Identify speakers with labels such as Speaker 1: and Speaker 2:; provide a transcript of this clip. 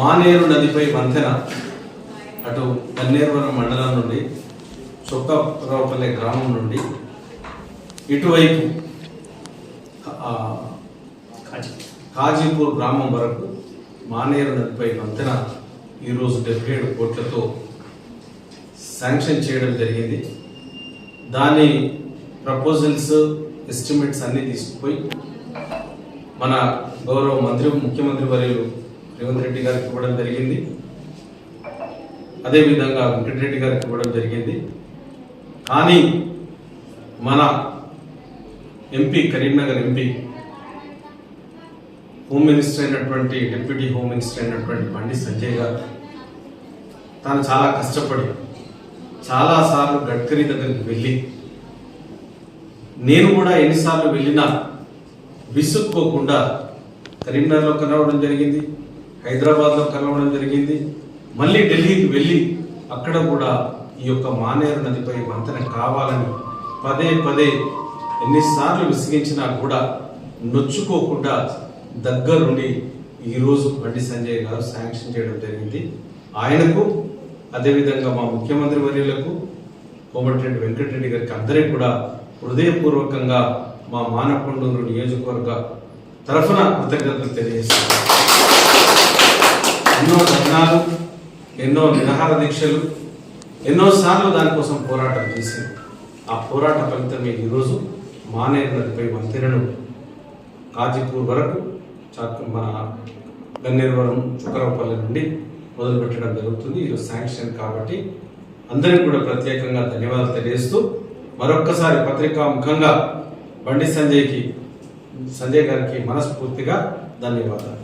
Speaker 1: మానేరు నదిపై వంతెన అటు కన్నేరువరం మండలం నుండి చొక్కరావుపల్లె గ్రామం నుండి ఇటువైపు కాజీపూర్ గ్రామం వరకు మానేరు నదిపై వంతెన ఈరోజు డెబ్బై ఏడు కోట్లతో శాంక్షన్ చేయడం జరిగింది. దాని ప్రపోజల్స్ ఎస్టిమేట్స్ అన్నీ తీసుకుపోయి మన గౌరవ మంత్రి ముఖ్యమంత్రి వర్యులు రేవంత్ రెడ్డి గారికి ఇవ్వడం జరిగింది. అదేవిధంగా వెంకటరెడ్డి గారికి ఇవ్వడం జరిగింది. కానీ మన MP Karimnagar MP home minister అయినటువంటి డిప్యూటీ హోమ్ మినిస్టర్ అయినటువంటి బండి సంజయ్ గారు తాను చాలా కష్టపడి చాలాసార్లు గడ్కరీ దగ్గరికి వెళ్ళి నేను కూడా ఎన్నిసార్లు వెళ్ళినా విసుక్కోకుండా కరీంనగర్లో కలవడం జరిగింది. హైదరాబాద్లో కలవడం జరిగింది. మళ్ళీ ఢిల్లీకి వెళ్ళి అక్కడ కూడా ఈ యొక్క మానేరు నదిపై వంతెన కావాలని పదే పదే ఎన్నిసార్లు విసిగించినా కూడా నొచ్చుకోకుండా దగ్గరుండి ఈరోజు బండి సంజయ్ గారు శాంక్షన్ చేయడం జరిగింది. ఆయనకు అదేవిధంగా మా ముఖ్యమంత్రి వర్యులకు కోమటిరెడ్డి వెంకటరెడ్డి గారికి అందరికీ కూడా హృదయపూర్వకంగా మా మానకొండూరు నియోజకవర్గ తరఫున కృతజ్ఞతలు తెలియజేస్తున్నాను. ఎన్నో ధర్నాలు ఎన్నో నిరాహార దీక్షలు ఎన్నోసార్లు దానికోసం పోరాటం చేసి ఆ పోరాట ఫలితం ఫలితమే ఈరోజు మానేరు నదిపై వంతెనను కాజీపూర్ వరకు చాక్ మన గన్నేరువరం చుక్కరావుపల్లి నుండి మొదలుపెట్టడం జరుగుతుంది. ఈరోజు శాంక్షన్ కాబట్టి అందరికీ కూడా ప్రత్యేకంగా ధన్యవాదాలు తెలియజేస్తూ మరొక్కసారి పత్రికా ముఖంగా బండి సంజయ్కి సంజయ్ గారికి మనస్ఫూర్తిగా ధన్యవాదాలు.